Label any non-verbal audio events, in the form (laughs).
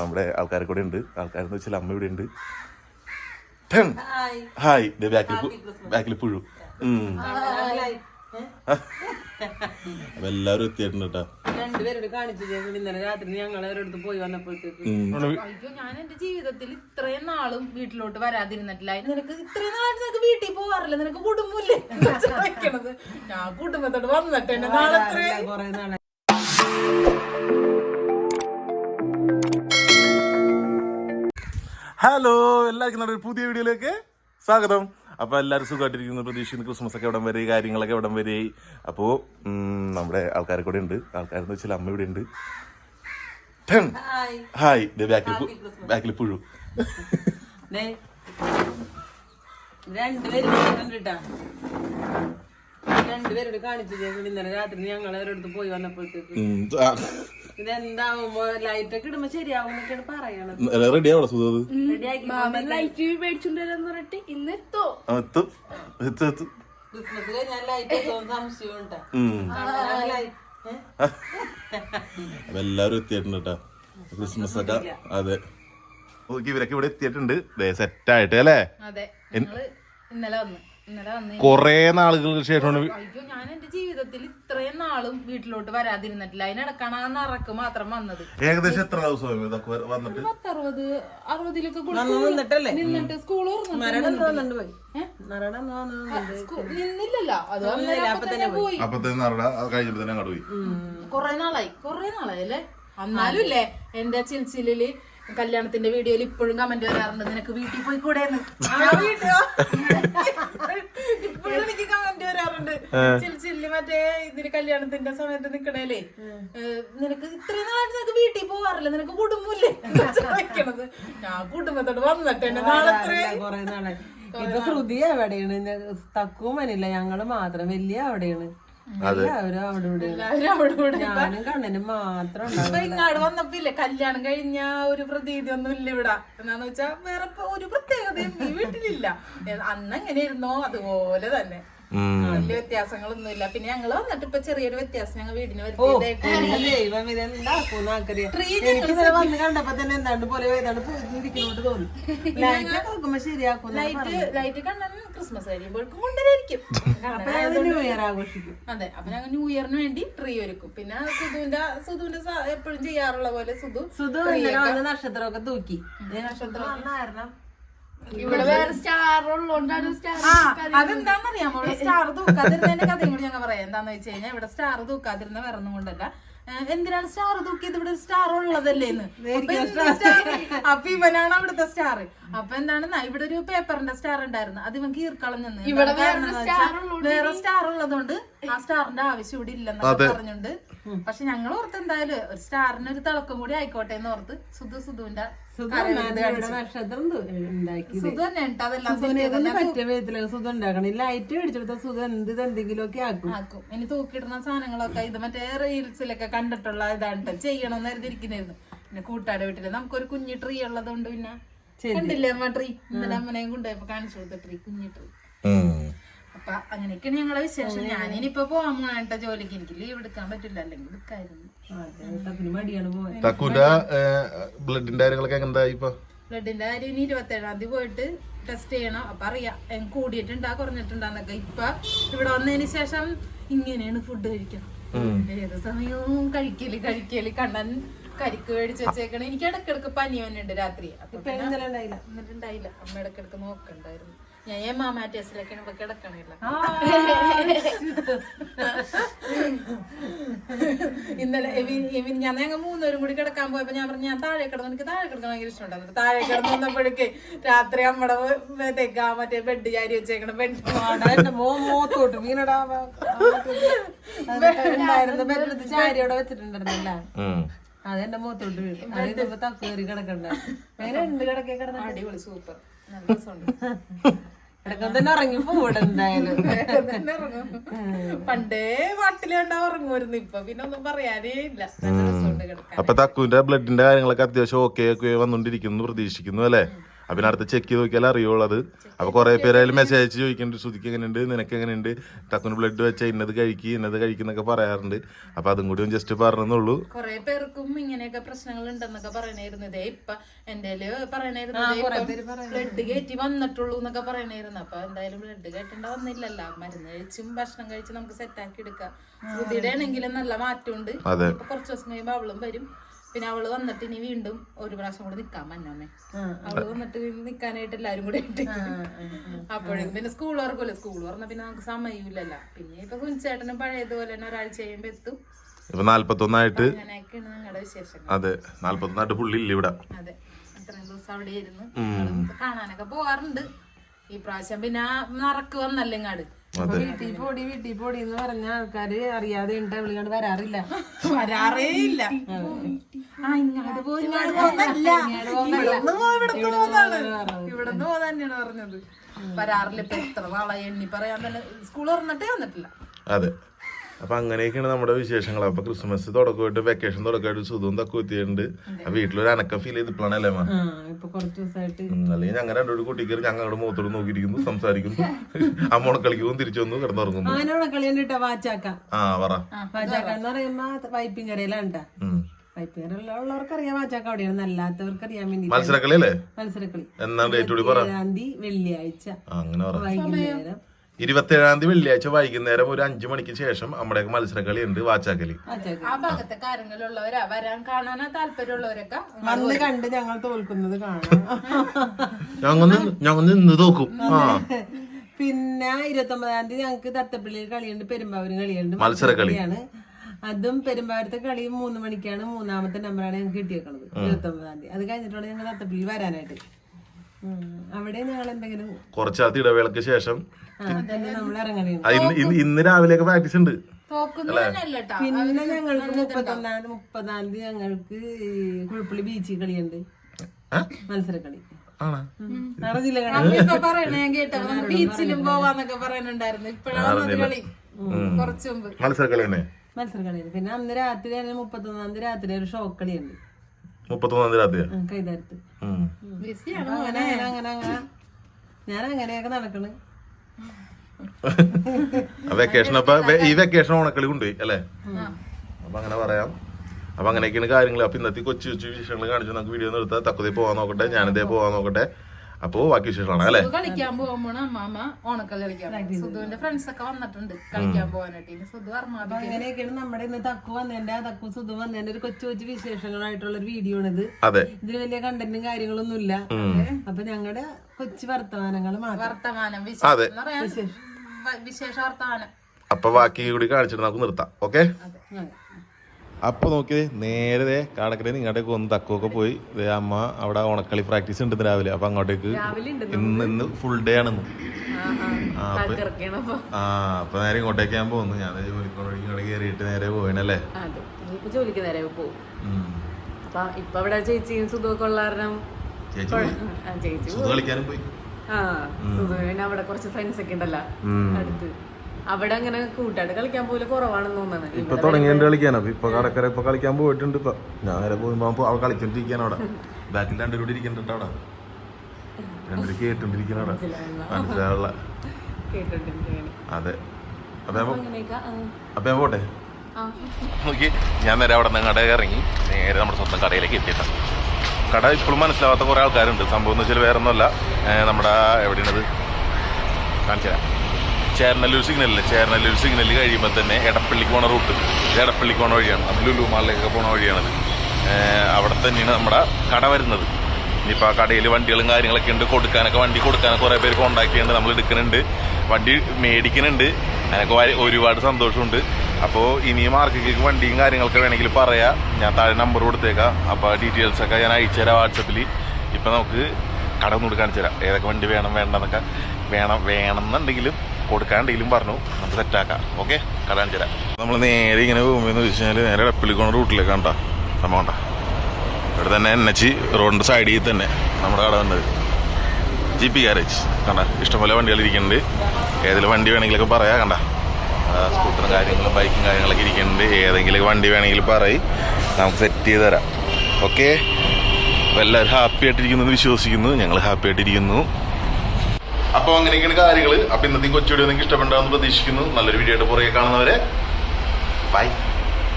നമ്മുടെ ആൾക്കാരെ കൂടെ ഉണ്ട്. ആൾക്കാരെന്ന് വെച്ചാൽ അമ്മ ഇവിടെ ഉണ്ട്. ഹായ്. ബാക്കിൽ ബാക്കിൽ പുഴു. അപ്പൊ എല്ലാവരും എത്തിയിട്ടുണ്ട് കേട്ടോ. രണ്ടുപേരോട് കാണിച്ചു ഇന്നലെ രാത്രി ഞങ്ങൾ അവരോടത്ത് പോയി വന്നപ്പോഴത്തേക്ക്. ഞാൻ എന്റെ ജീവിതത്തിൽ ഇത്രയും നാളും വീട്ടിലോട്ട് വരാതിരുന്നിട്ടില്ല. നിനക്ക് ഇത്രയും നാളും നിനക്ക് വീട്ടിൽ പോവാറില്ല. നിനക്ക് കുടുംബമില്ലേ? ഞാൻ കുടുംബത്തോട് വന്നിട്ട് എന്നെ നാളെ ഹലോ എല്ലാവർക്കും നമ്മുടെ പുതിയ വീഡിയോയിലേക്ക് സ്വാഗതം. അപ്പൊ എല്ലാവരും സുഖമായിട്ടിരിക്കുന്നു. പ്രതീക്ഷിക്കുന്നു ക്രിസ്മസ് ഒക്കെ എവിടം വരെ കാര്യങ്ങളൊക്കെ എവിടം വരെ. അപ്പോ നമ്മുടെ ആൾക്കാരെ കൂടെ ഉണ്ട്. ആൾക്കാരെന്ന് വെച്ചാൽ അമ്മ ഇവിടെ ഉണ്ട്. ഹായ് ബാക്കിൽ ബാക്കിൽ പുഴു. രണ്ടുപേരോട് കാണിച്ചു ഇന്നലെ രാത്രി ഞങ്ങൾ അവരടുത്ത് പോയി വന്നപ്പോഴത്തേക്ക്. ഇതെന്താവുമ്പോ ലൈറ്റ് ഒക്കെ ഇടുമ്പോ ശരിയാവും എന്നൊക്കെയാണ് പറയണത്. റെഡി ആവണം സുഖത് റെഡിയാക്കി ലൈറ്റ് മേടിച്ചുകൊണ്ടുവരാന്ന് പറഞ്ഞിട്ട് ഇന്ന് എത്തോ? എത്തും. എത്തും എത്തും. ക്രിസ്മസ് കഴിഞ്ഞാൽ ലൈറ്റ് എത്തുമെന്ന് സംശയം ഉണ്ടാ ഉം. ലൈറ്റ് അപ്പൊ എല്ലാവരും എത്തിയിട്ടുണ്ട് കേട്ടോ. ക്രിസ്മസ് ഒക്കെ അതെ. ഓക്കെ ഇവരൊക്കെ ഇവിടെ എത്തിയിട്ടുണ്ട്. സെറ്റ് ആയിട്ട് അല്ലേ? ഇന്നലെ വന്ന്. കൊറേ നാളുകൾക്ക് ശേഷമാണ് അയ്യോ ഞാൻ എന്റെ ജീവിതത്തിൽ ഇത്രയും നാളും വീട്ടിലോട്ട് വരാതിരുന്നിട്ടില്ല. അതിനിടക്കാണ് ആ നറക്ക് മാത്രം വന്നത്. ഏകദേശം എത്ര ദിവസം ഇതൊക്കെ വന്നിട്ട്? പത്തറുപത് അറുപതിലൊക്കെ കൂടി സ്കൂൾ? നിന്നിട്ട് സ്കൂൾ നിന്നില്ലല്ലോ. അത് അന്നേരം അപ്പൊ തന്നെ പോയി. തന്നെ അങ്ങോട്ട് പോയി. കൊറേ നാളായി കൊറേ നാളായി അല്ലേ? എന്നാലും ഇല്ലേ എന്റെ ചിൽച്ചിലിൽ കല്യാണത്തിന്റെ വീഡിയോയിൽ ഇപ്പോഴും കമന്റ് വരാറുണ്ട്. നിനക്ക് വീട്ടിൽ പോയി കൂടെ ഇപ്പോഴും എനിക്ക് കമന്റ് വരാറുണ്ട്. ചില്ലി മറ്റേ ഇതിന് കല്യാണത്തിന്റെ സമയത്ത് നിക്കണേലേ നിനക്ക് ഇത്രയും നാളായിട്ട് നിനക്ക് വീട്ടിൽ പോവാറില്ല. നിനക്ക് കുടുംബമില്ലേ? (laughs) വെക്കണത് ഞാൻ കുടുംബത്തോട് വന്നിട്ട് എന്നെ നാളെ ഇത്രയും കൊറേ നാളെ. ഇപ്പൊ ശ്രുതി എവിടെയാണ്? തക്കുമനില്ല ഞങ്ങൾ മാത്രം വലിയ അവിടെയാണ്. എല്ലാവരും അവിടെ ഇവിടെയാണ് എല്ലാവരും അവിടെ ഇവിടെ ഞാനും കണ്ണനും മാത്രം ഉണ്ടാവും ഇപ്പൊ ഇങ്ങാട് വന്നപ്പോ ഇല്ലേ കല്യാണം കഴിഞ്ഞ ഒരു പ്രതീതി ഒന്നും ഇല്ല ഇവിടെ. എന്നാന്ന് വെച്ചാ വേറെ ഒരു പ്രത്യേകതയും ഈ വീട്ടിലില്ല. അന്ന് എങ്ങനെയായിരുന്നോ? അതുപോലെ തന്നെ. വലിയ വ്യത്യാസങ്ങളൊന്നും ഇല്ല പിന്നെ ഞങ്ങൾ വന്നിട്ട് ഇപ്പൊ ചെറിയൊരു വ്യത്യാസം ഞങ്ങൾ വീടിന് വരുത്തിയതായിട്ട്. ലൈറ്റ് കണ്ണൻ ക്രിസ്മസ് കഴിയുമ്പോഴേക്കും കൊണ്ടുവരായിരിക്കും. കാണാൻ ന്യൂ ഇയർ ആഘോഷിക്കും. അതെ അപ്പൊ ഞങ്ങൾ ന്യൂ ഇയറിന് വേണ്ടി ട്രീ ഒരുക്കും. പിന്നെ സുധുവിന്റെ സുധുവിന്റെ എപ്പോഴും ചെയ്യാറുള്ള പോലെ സുധു സുധു നക്ഷത്രമൊക്കെ തൂക്കി. നക്ഷത്രം ഇവിടെ വേറെ സ്റ്റാർ ഉള്ളതുകൊണ്ടാണ് സ്റ്റാർ അതെന്താണെന്നറിയാമോ? ഇവിടെ സ്റ്റാർ തൂക്കാതിരുന്നതിന്റെ കഥയും കൂടി ഞങ്ങൾ പറയാം. എന്താന്ന് വെച്ച് കഴിഞ്ഞാൽ ഇവിടെ സ്റ്റാർ തൂക്കാതിരുന്ന വേറൊന്നും കൊണ്ടല്ല. എന്തിനാണ് സ്റ്റാർ തൂക്കിയത്? ഇവിടെ സ്റ്റാർ ഉള്ളതല്ലേന്ന്. അപ്പൊ എന്ത് star? അപ്പൊ ഇവനാണ് അവിടുത്തെ സ്റ്റാർ അപ്പൊ എന്താണ് ഇവിടെ ഒരു പേപ്പറിന്റെ സ്റ്റാർ ഉണ്ടായിരുന്നു. അത് ഇവൻ കീർക്കളഞ്ഞെന്ന് ഇവിടെ വേറെ സ്റ്റാർ ഉള്ളതുകൊണ്ട് ആ സ്റ്റാറിന്റെ ആവശ്യം ഇവിടെ ഇല്ലെന്നൊക്കെ പറഞ്ഞുണ്ട്. പക്ഷെ ഞങ്ങൾ ഓർത്ത് എന്തായാലും ഒരു സ്റ്റാറിന് ഒരു തിളക്കം കൂടി ആയിക്കോട്ടെ എന്ന് ഓർത്ത് സുധു സുധുവിന്റെ ലൈറ്റ് മേടിച്ചെടുത്ത സുധ എന്ത് എന്തെങ്കിലുമൊക്കെ ഒക്കെ ആക്കും. ആക്കും. ഇനി തൂക്കിയിടുന്ന സാധനങ്ങളൊക്കെ ഇത് മറ്റേ റീൽസിലൊക്കെ കണ്ടിട്ടുള്ള ഇതാണ് ട്ടോ. ചെയ്യണമെന്ന് കരുതിയിരിക്കുന്നായിരുന്നു. പിന്നെ കൂട്ടാടെ വീട്ടിൽ നമുക്കൊരു കുഞ്ഞു ട്രീ ഉള്ളത് കൊണ്ട് പിന്നെ കണ്ടില്ലേ അമ്മ ട്രീ ഇന്നലെ അമ്മനെയും കൊണ്ടുപോയപ്പോ കാണിച്ചു കൊടുത്ത ട്രീ കുഞ്ഞു ട്രീ അപ്പൊ അങ്ങനെയൊക്കെയാണ് ഞങ്ങളെ വിശേഷം. ഞാനിനിപ്പോ പോവാൻ വേണ്ട ജോലിക്ക്. എനിക്ക് ലീവ് എടുക്കാൻ പറ്റില്ല. അല്ലെങ്കിൽ എടുക്കായിരുന്നു. തക്കുന്റെ ബ്ലഡിന്റെ കാര്യങ്ങളൊക്കെ എന്തായി ഇപ്പൊ? ബ്ലഡിന്റെ കാര്യം ഇനി ഇരുപത്തേഴാം തീയതി പോയിട്ട് ടെസ്റ്റ് ചെയ്യണം. അപ്പൊ അറിയാം. കൂടിയിട്ടുണ്ടാ കുറഞ്ഞിട്ടുണ്ടാന്നൊക്കെ ഇപ്പൊ ഇവിടെ വന്നതിന് ശേഷം ഇങ്ങനെയാണ് ഫുഡ് കഴിക്കണം. ഏത് സമയവും കഴിക്കൽ കഴിക്കൽ. കണ്ണൻ കരിക്ക് മേടിച്ച് വെച്ചേക്കണ. എനിക്ക് ഇടക്കിടക്ക് പനി വന്നിട്ടുണ്ട് രാത്രി. ഉണ്ടായില്ല. അമ്മ ഇടക്കിടക്ക് നോക്കണ്ടായിരുന്നു. ഞാൻ ഏ മാമാ ടേസ്റ്റിലൊക്കെയാണ് ഇപ്പൊ കിടക്കണില്ല. ഇന്നലെ ഞാൻ ഞങ്ങൾ മൂന്നുപേരും കൂടി കിടക്കാൻ പോയപ്പോ ഞാൻ പറഞ്ഞു ഞാൻ താഴെ കിടന്നു. എനിക്ക് താഴെ കിടക്കാൻ ഭയങ്കര ഇഷ്ടമുണ്ടായിരുന്നു താഴെ കിടന്നു വന്നപ്പോഴേക്ക് രാത്രി അമ്മടെ തെക്കാ മറ്റേ ബെഡ് ചാരി വെച്ചേക്കണ ബെഡ് മോത്തോട്ട്. വീണടാ ഉണ്ടായിരുന്നു. ബെഡ് ചാരി അവിടെ വെച്ചിട്ടുണ്ടായിരുന്നല്ല. അതെന്റെ മുഖത്തോട്ട് വീഴും. അത് ഇപ്പൊ തക്ക് കയറി കിടക്കണ്ട? അങ്ങനെ ഉണ്ട് കിടക്കെ കിടന്ന അടിപൊളി സൂപ്പർ. നല്ല സോണ്ട് കിടക്കാൻ തന്നെ ഇറങ്ങി പോവിടെ എന്തായാലും. (laughs) പണ്ടേ പാട്ടിൽ കണ്ടാ ഉറങ്ങുമായിരുന്നു. ഇപ്പൊ പിന്നെ ഒന്നും പറയാനേ ഇല്ല. നല്ല രസമുണ്ട് കിടക്കാൻ അപ്പൊ തക്കുവിന്റെ ബ്ലഡിന്റെ കാര്യങ്ങളൊക്കെ അത്യാവശ്യം ഓക്കെ ഒക്കെ വന്നോണ്ടിരിക്കുന്നു പ്രതീക്ഷിക്കുന്നു അല്ലേ? അപ്പൊ അടുത്ത് ചെക്ക് ചെയ്ത് നോക്കിയാൽ അറിയുള്ളത് അത്. അപ്പൊ കുറെ പേരായാലും മെസ്സേജ് അയച്ച് ചോദിക്കുന്നുണ്ട് ശ്രുതിക്ക് എങ്ങനെയുണ്ട് നിനക്ക് എങ്ങനെയുണ്ട്? ടക്കുന് ബ്ലഡ് വെച്ച ഇന്നത് കഴിക്കുക ഇന്നത് കഴിക്കുന്നൊക്കെ പറയാറുണ്ട്. അപ്പൊ അതും കൂടി ജസ്റ്റ് പറഞ്ഞെന്നുള്ളൂ കൊറേ പേർക്കും ഇങ്ങനെയൊക്കെ പ്രശ്നങ്ങൾ ഉണ്ടെന്നൊക്കെ പറയണായിരുന്നതേ ഇപ്പൊ എന്തായാലും പറയണായിരുന്നത് ബ്ലഡ് കയറ്റി വന്നിട്ടുള്ളൂ എന്നൊക്കെ പറയണായിരുന്നു. അപ്പൊ എന്തായാലും ബ്ലഡ് കയറ്റേണ്ട വന്നില്ലല്ല. മരുന്ന് കഴിച്ചും ഭക്ഷണം കഴിച്ചും നമുക്ക് സെറ്റാക്കി എടുക്കാം. ശ്രുതിയുടെ ആണെങ്കിലും നല്ല മാറ്റമുണ്ട്. അതെ. കുറച്ച് ദിവസം കഴിയുമ്പോ അവളും വരും. പിന്നെ അവൾ വന്നിട്ട് ഇനി വീണ്ടും ഒരു പ്രാവശ്യം കൂടെ നിക്കാൻ മഞ്ഞമ്മേ അവൾ വന്നിട്ട് നിക്കാനായിട്ട് എല്ലാരും കൂടെ ആയിട്ട്. അപ്പോഴേക്കും പിന്നെ സ്കൂൾ തുറക്കുമല്ലോ സ്കൂൾ തുറന്ന പിന്നെ നമുക്ക് സമയമില്ലല്ല. പിന്നെ ഇപ്പൊ കുഞ്ചേട്ടനും പഴയതുപോലെ തന്നെ ഒരാഴ്ച കഴിയുമ്പോ എത്തും. ഇപ്പൊ നാല്പത്തൊന്നായിട്ട് അങ്ങനെയൊക്കെയാണ് നിങ്ങളുടെ വിശേഷം അതെ നാല്പത്തൊന്നായിട്ട് പുള്ളി ഇല്ല ഇവിടെ. അതെ അത്രയും ദിവസം അവിടെ ഇരുന്ന് കാണാനൊക്കെ പോവാറുണ്ട്. ഈ പ്രാവശ്യം പിന്നെ നറക്ക് വന്നല്ലേ ഇങ്ങാട്. വീട്ടിൽ പോടി വീട്ടിൽ പോടി എന്ന് പറഞ്ഞ ആൾക്കാര് അറിയാതെ ഉണ്ട്. വരാറില്ല. വരാറേ ഇല്ല. പോകുന്നല്ല ഇവിടുന്ന് തന്നെയാണ് പറഞ്ഞത്. വരാറില്ല. ഇപ്പൊ എത്ര നാളായി? എണ്ണി പറയാൻ തന്നെ സ്കൂൾ തുറന്നിട്ടേ വന്നിട്ടില്ല. അതെ. അപ്പൊ അങ്ങനെയൊക്കെയാണ് നമ്മുടെ വിശേഷങ്ങൾ. അപ്പൊ ക്രിസ്മസ് തുടക്കമായിട്ട് വെക്കേഷൻ തുടക്കമായിട്ട് സുഖവും തൊക്കെ എത്തിയിട്ടുണ്ട്. അപ്പൊ വീട്ടിലൊരു അനക്കം ഫീൽ ചെയ്തിട്ടാണ് അല്ലേ മാ ആ ഇപ്പൊ കുറച്ച് ദിവസമായിട്ട് ഉം, അല്ലെങ്കിൽ ഞങ്ങൾ രണ്ടോട് കൂട്ടിക്കയറി ഞങ്ങളുടെ മുഖത്തോട് നോക്കിയിരിക്കുന്നു സംസാരിക്കുന്നു. (laughs) അമ്മോണ കളിക്കും തിരിച്ചു വന്നു കിടന്നുറങ്ങുന്നു. ആ പറ. വാച്ചാക്ക എന്ന് പറയുമ്പോ വൈപ്പിങ്കരയിലാണ് ട്ടാ. ഉം. വൈപ്പിങ്കരയിലുള്ളവർക്ക് അറിയാം വാച്ചാക്ക അവിടെയാണ്. അല്ലാത്തവർക്ക് അറിയാൻ വേണ്ടി മത്സരക്കളി അല്ലേ മത്സരക്കളി. എന്നാണ് ഡേറ്റ് കൂടി പറ. വെള്ളിയാഴ്ച. ആ, അങ്ങനെ വൈകുന്നേരം. ഇരുപത്തി ഏഴാം തീയതി വെള്ളിയാഴ്ച വൈകുന്നേരം ഒരു അഞ്ചു മണിക്ക് ശേഷം നമ്മുടെ മത്സര കളി ഉണ്ട് വാച്ചാക്കലി ആ ഭാഗത്തെ കാര്യങ്ങളുള്ളവരാ വരാൻ കാണാനാ താല്പര്യമുള്ളവരൊക്കെ? വന്ന് കണ്ട് ഞങ്ങൾ തോൽക്കുന്നത് കാണാം. ഞങ്ങൾ ഞങ്ങൾ നിന്ന് തോക്കും. ആ. പിന്നെ ഇരുപത്തി ഒമ്പതാം തീയതി ഞങ്ങൾക്ക് തത്തപ്പള്ളിയിൽ കളിയുണ്ട് പെരുമ്പാവൂരും കളിയുണ്ട് മത്സര കളിയാണ് അതും പെരുമ്പാവൂരത്തെ കളി മൂന്ന് മണിക്കാണ് മൂന്നാമത്തെ നമ്പറാണ് ഞങ്ങൾക്ക് കിട്ടിയേക്കുന്നത് ഇരുപത്തി ഒമ്പതാം തീയതി. അത് കഴിഞ്ഞിട്ടാണ് ഞങ്ങൾ തത്തപ്പള്ളിയിൽ വരാനായിട്ട്. അവിടെ ഞങ്ങൾ എന്തെങ്കിലും കുറച്ചാത്ത ഇടവേളക്ക് ശേഷം ഇന്ന് ഇന്ന് രാവിലെ രാവിലെയൊക്കെ പ്രാക്ടീസ് ഉണ്ട്. പിന്നെ ഞങ്ങൾക്ക് മുപ്പത്തൊന്നാം മുപ്പതാം തീയതി ഞങ്ങൾക്ക് കുഴപ്പള്ളി ബീച്ചിൽ കളിയുണ്ട്? മത്സരക്കളി. ബീച്ചിലും പോവാന്നൊക്കെ പറയാനുണ്ടായിരുന്നു ഇപ്പഴാണ് കളി. കുറച്ചു മുമ്പ്. മത്സരക്കളി തന്നെ മത്സരക്കളിയുണ്ട് പിന്നെ അന്ന് രാത്രി മുപ്പത്തൊന്നാം തീയതി രാത്രി ഒരു ഷോക്ക് കളിയുണ്ട്. മുപ്പത്തൊന്നാം തീയതി ആദ്യം കൈതാരത്ത്. ബിസിയാണ് അങ്ങനെ അങ്ങനെ ഞാൻ അങ്ങനെയൊക്കെ നടക്കണ്. ആ വെക്കേഷൻ അപ്പൊ ഈ വെക്കേഷൻ ഓണക്കളി കൊണ്ടുപോയി അല്ലേ? അപ്പൊ അങ്ങനെ പറയാം. അപ്പൊ അങ്ങനെയൊക്കെയാണ് കാര്യങ്ങൾ അപ്പൊ ഇന്നത്തെ കൊച്ചു കൊച്ചു വിശേഷങ്ങൾ കാണിച്ചു നമുക്ക് വീഡിയോ നിർത്താം തക്കുതേ പോവാൻ നോക്കട്ടെ ഞാനിതേ പോവാൻ നോക്കട്ടെ. അപ്പോ ബാക്കി വിശേഷമാണ് അല്ലേ? കളിക്കാൻ പോകുമ്പോണ് അമ്മാമ ഓണക്കളി കളിക്കാൻ സുധുവിന്റെ ഫ്രണ്ട്സ് ഒക്കെ വന്നിട്ടുണ്ട് കളിക്കാൻ പോകാനായിട്ട്. സുധു അങ്ങനെയൊക്കെയാണ് നമ്മുടെ ഇന്ന് തക്കു വന്നതിന്റെ ആ തക്കു സുധു വന്നതിന്റെ ഒരു കൊച്ചു കൊച്ചു വിശേഷങ്ങളായിട്ടുള്ള ഒരു വീഡിയോ ആണിത് അതെ. ഇതിന് വലിയ കണ്ടന്റും കാര്യങ്ങളൊന്നും ഇല്ല അപ്പൊ ഞങ്ങളുടെ കൊച്ചു വർത്തമാനങ്ങൾ വർത്തമാനം വിശേഷ വർത്തമാനം. അപ്പൊ ബാക്കി കൂടി കാണിച്ചിട്ട് നമുക്ക് നിർത്താം. ഓക്കെ? അതെ. അപ്പൊ നോക്കിയേ നേരെ കാടക്കരയിൽ നിന്ന് ഇങ്ങോട്ടേക്ക് വന്ന് തക്കൊക്കെ പോയി. ദേ അമ്മ അവിടെ ഉണക്കളി പ്രാക്ടീസ് ഉണ്ട് രാവിലെ. അപ്പൊ അങ്ങോട്ടേക്ക് ഇന്ന് ഇന്ന് ഫുൾ ഡേ ആണെന്ന് ആ അപ്പൊ ആ അപ്പൊ നേരെ ഇങ്ങോട്ടേക്ക് ഞാൻ പോകുന്നു ഞാൻ ജോലിക്കോട് ഇങ്ങോട്ട് കയറിയിട്ട് നേരെ ഇനിയിപ്പോ ജോലിക്ക് നേരെ പോകും ഇപ്പൊ ഇവിടെ ചേച്ചിയും സുധുവൊക്കെ ഉള്ള കാരണം ചേച്ചി പോയി. ആ, സുധു കളിക്കാനും പോയി? ആ സുധുവിന് അവിടെ കുറച്ച് ഫ്രണ്ട്സ് ഒക്കെ ഉണ്ടല്ലോ. അടുത്ത്. അവിടെ അങ്ങനെ കൂട്ടായിട്ട് കളിക്കാൻ പോലെ കുറവാണെന്ന് തോന്നുന്നത്. ഇപ്പൊ തുടങ്ങിയിട്ട് കളിക്കാനോ. ഇപ്പൊ കടക്കര ഇപ്പൊ കളിക്കാൻ പോയിട്ടുണ്ട് ഇപ്പൊ. ഞാൻ നേരെ പോകുമ്പോ അവൾ കളിച്ചോണ്ടിരിക്കാൻ അവിടെ. ബാക്കിൽ രണ്ടുകൂടി ഇരിക്കുന്നുണ്ട് അവിടെ. രണ്ടുപേരും കേട്ടോണ്ടിരിക്കണ അവിടെ. മനസ്സിലാവുള്ള അതെ. അപ്പൊ ഞാൻ പോട്ടെ? നോക്കി. ഞാൻ നേരെ അവിടെ നിന്ന് കടയിൽ ഇറങ്ങി. നേരെ നമ്മുടെ സ്വന്തം കടയിലേക്ക് എത്തിയിട്ടാണ് കട ഇപ്പോഴും മനസ്സിലാവാത്ത കുറേ ആൾക്കാരുണ്ട്. സംഭവം എന്ന് വെച്ചാൽ വേറെ ഒന്നുമല്ല നമ്മുടെ എവിടെയാണത്? കാണിച്ചു തരാം ചേർനല്ലൂർ സിഗ്നലിൽ ചേർനല്ലൂർ സിഗ്നൽ കഴിയുമ്പോൾ തന്നെ എടപ്പള്ളിക്ക് പോണ റൂട്ട് എടപ്പള്ളിക്ക് പോണ വഴിയാണ്. അബ്ദുലു മാളിലേക്കൊക്കെ പോണ വഴിയാണത്. അവിടെ തന്നെയാണ് നമ്മുടെ കട വരുന്നത്. ഇനിയിപ്പോൾ ആ കടയിൽ വണ്ടികളും കാര്യങ്ങളൊക്കെ ഉണ്ട്. കൊടുക്കാനൊക്കെ വണ്ടി കൊടുക്കാനൊക്കെ കുറേ പേര് കോണ്ടാക്ട് ചെയ്യുന്നുണ്ട്. നമ്മൾ എടുക്കുന്നുണ്ട്. വണ്ടി മേടിക്കുന്നുണ്ട്. അതിനൊക്കെ ഒരുപാട് സന്തോഷമുണ്ട്. അപ്പോൾ ഇനിയും ആർക്കൊക്കെ വണ്ടിയും കാര്യങ്ങളൊക്കെ വേണമെങ്കിൽ പറയാം. ഞാൻ താഴെ നമ്പർ കൊടുത്തേക്കാം. അപ്പോൾ ഡീറ്റെയിൽസൊക്കെ ഞാൻ അയച്ചു തരാം വാട്സപ്പിൽ ഇപ്പം നമുക്ക് കട ഒന്നുകൂടി കാണിച്ചു തരാം. ഏതൊക്കെ വണ്ടി വേണം വേണ്ടെന്നൊക്കെ വേണം വേണമെന്നുണ്ടെങ്കിലും കൊടുക്കാണ്ടെങ്കിലും പറഞ്ഞു. നമുക്ക് സെറ്റാക്കാം ഓക്കെ കട കാണിച്ചു തരാം നമ്മൾ നേരെ ഇങ്ങനെ പോകുമ്പോൾ വെച്ച് കഴിഞ്ഞാൽ നേരെ ഡപ്പിളിക്കോണ റൂട്ടിലേക്ക് കണ്ടാ സംഭവം കണ്ടാ? ഇവിടെ തന്നെ എൻ എച്ച് റോഡിന്റെ സൈഡിൽ തന്നെ നമ്മുടെ കട വന്നത്. ജി പി ഗാരേജ് കണ്ട? ഇഷ്ടംപോലെ വണ്ടികൾ ഇരിക്കുന്നുണ്ട്. ഏതെങ്കിലും വണ്ടി വേണമെങ്കിലൊക്കെ പറയാം കണ്ട? സ്കൂട്ടറും കാര്യങ്ങളും ബൈക്കും കാര്യങ്ങളൊക്കെ ഇരിക്കുന്നുണ്ട്. ഏതെങ്കിലും വണ്ടി വേണമെങ്കിൽ പറയും. നമുക്ക് സെറ്റ് ചെയ്ത് തരാം. ഓക്കെ അപ്പോൾ എല്ലാവരും ഹാപ്പി ആയിട്ടിരിക്കുന്നു എന്ന് വിശ്വസിക്കുന്നു. ഞങ്ങൾ ഹാപ്പി ആയിട്ടിരിക്കുന്നു. അപ്പൊ അങ്ങനെയൊക്കെയാണ് കാര്യങ്ങൾ. അപ്പൊ ഇന്നത്തെ കൊച്ചു വീഡിയോ നിങ്ങൾക്ക് ഇഷ്ടപ്പെട്ടാന്ന് പ്രതീക്ഷിക്കുന്നു. നല്ലൊരു വീഡിയോ ആയിട്ട് പുറകെ കാണുന്നവരെ. ബൈ